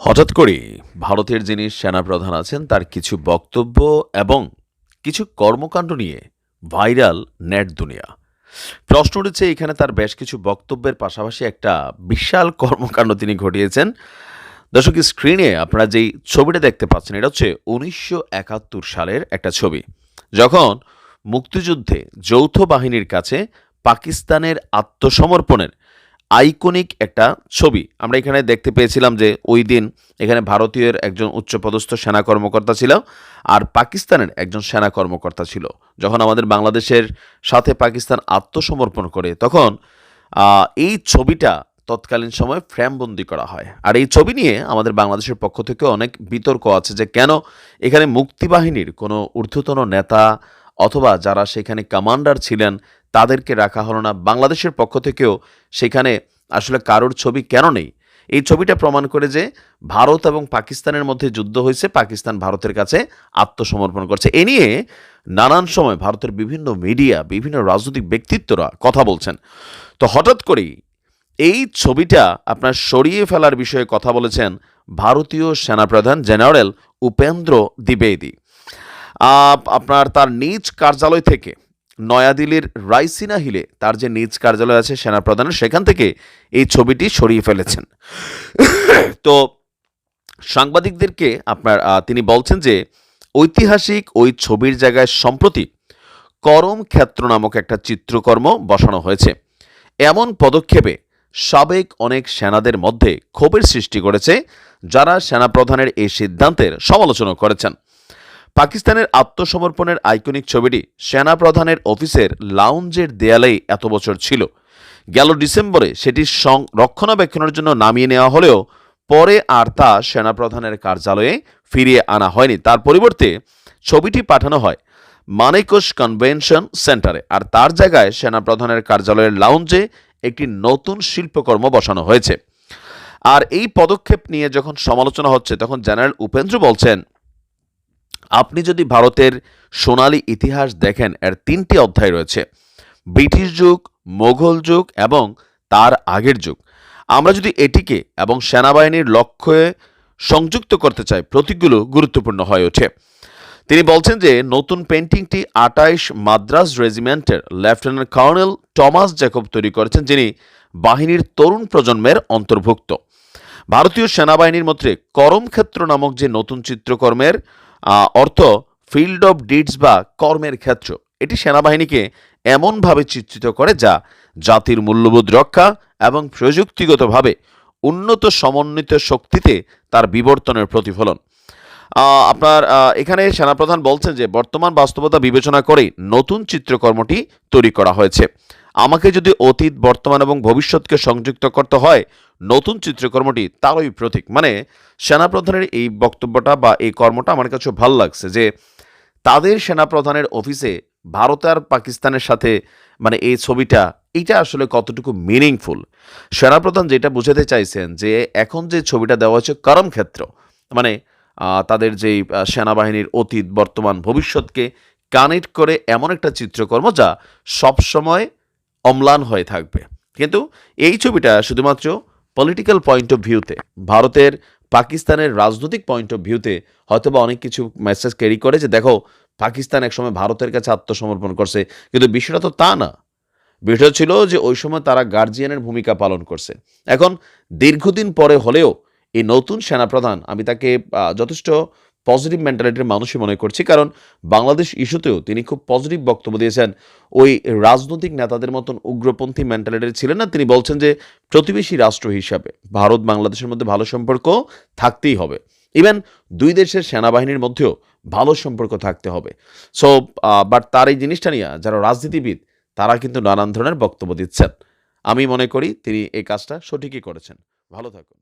হঠাৎ করেই ভারতের যিনি সেনাপ্রধান আছেন, তার কিছু বক্তব্য এবং কিছু কর্মকাণ্ড নিয়ে ভাইরাল নেট দুনিয়া। প্রশ্ন উঠেছে, এখানে তার বেশ কিছু বক্তব্যের পাশাপাশি একটা বিশাল কর্মকাণ্ড তিনি ঘটিয়েছেন। দর্শক, স্ক্রিনে আপনারা যেই ছবিটা দেখতে পাচ্ছেন, এটা হচ্ছে উনিশশো একাত্তর সালের একটা ছবি। যখন মুক্তিযুদ্ধে যৌথ বাহিনীর কাছে পাকিস্তানের আত্মসমর্পণের আইকনিক একটা ছবি। আমরা এখানে দেখতে পেয়েছিলাম যে ওই দিন এখানে ভারতীয়ের একজন উচ্চপদস্থ সেনা কর্মকর্তা ছিল আর পাকিস্তানের একজন সেনা কর্মকর্তা ছিল। যখন আমাদের বাংলাদেশের সাথে পাকিস্তান আত্মসমর্পণ করে, তখন এই ছবিটা তৎকালীন সময়ে ফ্রেমবন্দি করা হয়। আর এই ছবি নিয়ে আমাদের বাংলাদেশের পক্ষ থেকে অনেক বিতর্ক আছে যে কেন এখানে মুক্তিবাহিনীর কোনো ঊর্ধ্বতন নেতা অথবা যারা সেখানে কমান্ডার ছিলেন, তাদেরকে রাখা হলো না। বাংলাদেশের পক্ষ থেকেও সেখানে আসলে কারোর ছবি কেন নেই? এই ছবিটা প্রমাণ করে যে ভারত এবং পাকিস্তানের মধ্যে যুদ্ধ হয়েছে, পাকিস্তান ভারতের কাছে আত্মসমর্পণ করছে। এ নিয়ে নানান সময় ভারতের বিভিন্ন মিডিয়া বিভিন্ন রাজনৈতিক ব্যক্তিত্বরা কথা বলছেন। তো হঠাৎ করেই এই ছবিটা আপনার সরিয়ে ফেলার বিষয়ে কথা বলেছেন ভারতীয় সেনাপ্রধান জেনারেল উপেন্দ্র দ্বিবেদী। আপনার তার নিজ কার্যালয় থেকে নয়াদিল্লির রাইসিনা হিলে তার যে নিজ কার্যালয় আছে সেনাপ্রধানের, সেখান থেকে এই ছবিটি সরিয়ে ফেলেছেন। তো সাংবাদিকদেরকে আপনার তিনি বলছেন যে ঐতিহাসিক ওই ছবির জায়গায় সম্প্রতি করম ক্ষেত্র নামক একটা চিত্রকর্ম বসানো হয়েছে। এমন পদক্ষেপে সাবেক অনেক সেনাদের মধ্যে ক্ষোভের সৃষ্টি করেছে যারা সেনাপ্রধানের এই সিদ্ধান্তের সমালোচনা করেছেন। পাকিস্তানের আত্মসমর্পণের আইকনিক ছবিটি সেনাপ্রধানের অফিসের লাউঞ্জের দেয়ালেই এত বছর ছিল। গেল ডিসেম্বরে সেটি সং- রক্ষণাবেক্ষণের জন্য নামিয়ে নেওয়া হলেও পরে আর তা সেনাপ্রধানের কার্যালয়ে ফিরিয়ে আনা হয়নি। তার পরিবর্তে ছবিটি পাঠানো হয় মানেকোষ কনভেনশন সেন্টারে আর তার জায়গায় সেনাপ্রধানের কার্যালয়ের লাউঞ্জে একটি নতুন শিল্পকর্ম বসানো হয়েছে। আর এই পদক্ষেপ নিয়ে যখন সমালোচনা হচ্ছে, তখন জেনারেল উপেন্দ্র বলছেন আপনি যদি ভারতের সোনালী ইতিহাস দেখেন, এর তিনটি অধ্যায় রয়েছে। ব্রিটিশ যুগ, মোঘল যুগ এবং তার আগের যুগ। আমরা যদি এটিকে এবং সেনাবাহিনীর লক্ষ্যে সংযুক্ত করতে চাই, প্রতীকগুলো গুরুত্বপূর্ণ হয়ে ওঠে। তিনি বলছেন যে, নতুন পেন্টিংটি আটাইশ মাদ্রাজ রেজিমেন্টের লেফটেন্যান্ট কর্নেল টমাস জ্যাকব তৈরি করেছেন, যিনি বাহিনীর তরুণ প্রজন্মের অন্তর্ভুক্ত। ভারতীয় সেনাবাহিনীর মধ্যে করমক্ষেত্র নামক যে নতুন চিত্রকর্মের অর্থ ফিল্ড অফ ডিডস বা কর্মের ক্ষেত্র। এটি সেনাবাহিনীকে এমনভাবে চিত্রিত করে যা জাতির মূল্যবোধ রক্ষা এবং প্রযুক্তিগতভাবে উন্নত সমন্বিত শক্তিতে তার বিবর্তনের প্রতিফলন। আপনার এখানে সেনাপ্রধান বলছেন যে বর্তমান বাস্তবতা বিবেচনা করে নতুন চিত্রকর্মটি তৈরি করা হয়েছে। আমাকে যদি অতীত, বর্তমান এবং ভবিষ্যৎকে সংযুক্ত করতে হয়, নতুন চিত্রকর্মটি তারই প্রতীক। মানে সেনাপ্রধানের এই বক্তব্যটা বা এই কর্মটা আমার কাছে ভালো লাগছে যে তাদের সেনাপ্রধানের অফিসে ভারত আর পাকিস্তানের সাথে মানে এই ছবিটা এটা আসলে কতটুকু মিনিংফুল সেনাপ্রধান যেটা বুঝাতে চাইছেন যে এখন যে ছবিটা দেওয়া হয়েছে করম ক্ষেত্র মানে তাদের যেই সেনাবাহিনীর অতীত, বর্তমান, ভবিষ্যৎকে কানেক্ট করে এমন একটা চিত্রকর্ম যা সবসময় অম্লান হয়ে থাকবে। কিন্তু এই ছবিটা শুধুমাত্র পলিটিক্যাল পয়েন্ট অফ ভিউতে ভারতের পাকিস্তানের রাজনৈতিক পয়েন্ট অফ ভিউতে হয়তোবা অনেক কিছু মেসেজ ক্যারি করে যে, দেখো, পাকিস্তান একসময় ভারতের কাছে আত্মসমর্পণ করছে। কিন্তু বিষয়টা তো তা না। বিষয়টা ছিল যে, ওই সময় তারা গার্জিয়ানের ভূমিকা পালন করছে। এখন দীর্ঘদিন পরে হলেও এই নতুন সেনাপ্রধান, আমি তাকে যথেষ্ট পজিটিভ মেন্টালিটির মানুষই মনে করছি। কারণ বাংলাদেশ ইস্যুতেও তিনি খুব পজিটিভ বক্তব্য দিয়েছেন। ওই রাজনৈতিক নেতাদের মতন উগ্রপন্থী মেন্টালিটির ছিলেন না। তিনি বলছেন যে প্রতিবেশী রাষ্ট্র হিসাবে ভারত বাংলাদেশের মধ্যে ভালো সম্পর্ক থাকতেই হবে। ইভেন দুই দেশের সেনাবাহিনীর মধ্যেও ভালো সম্পর্ক থাকতে হবে। সো বাট তার এই জিনিসটা নিয়ে যারা রাজনীতিবিদ, তারা কিন্তু নানান ধরনের বক্তব্য দিচ্ছেন। আমি মনে করি তিনি এই কাজটা সঠিকই করেছেন। ভালো থাকুন।